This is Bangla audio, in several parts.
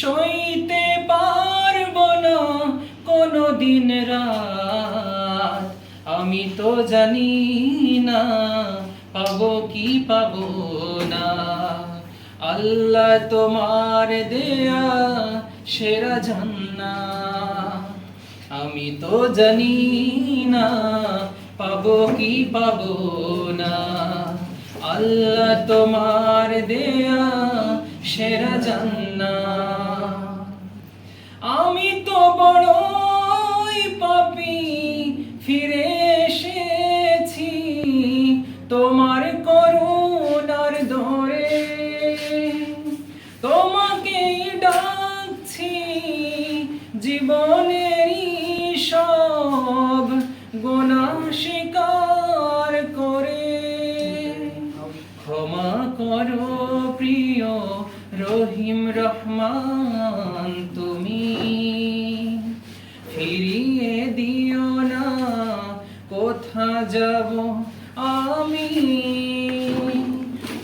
সইতে পারব না কোনো দিন রাত। আমি তো জানি না, পাবো কি পাবো না। আল্লাহ তোমার দেয়া সেরা জান্নাত। আমি তো জানি না, পাবো কি পাবো না। আল্লাহ তোমার দেয়া সেরা জান্নাত। জীবনেরই সব গোনা স্বীকার করে। ক্ষমা করো প্রিয় রহিম রহমান, তুমি ফিরিয়ে দিও না, কোথা যাব আমি?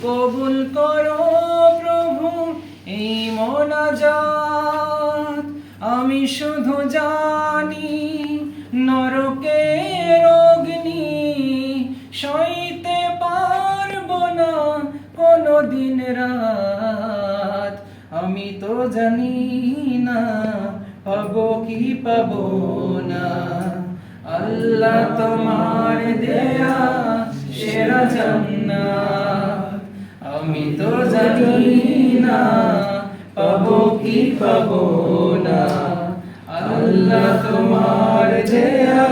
কবুল করো আমি শুধু জানি, নরকের অগ্নি সইতে পারব না কোনো দিন রাত। আমি তো জানি না, পাবো কি পাবো না। আল্লাহ তোমার দেয়া সেরা জান্নাত। আমি তো জানি না, পাবো কি পাবো আল্লাহ তোমার দেয়া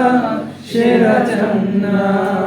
সেরা জান্নাত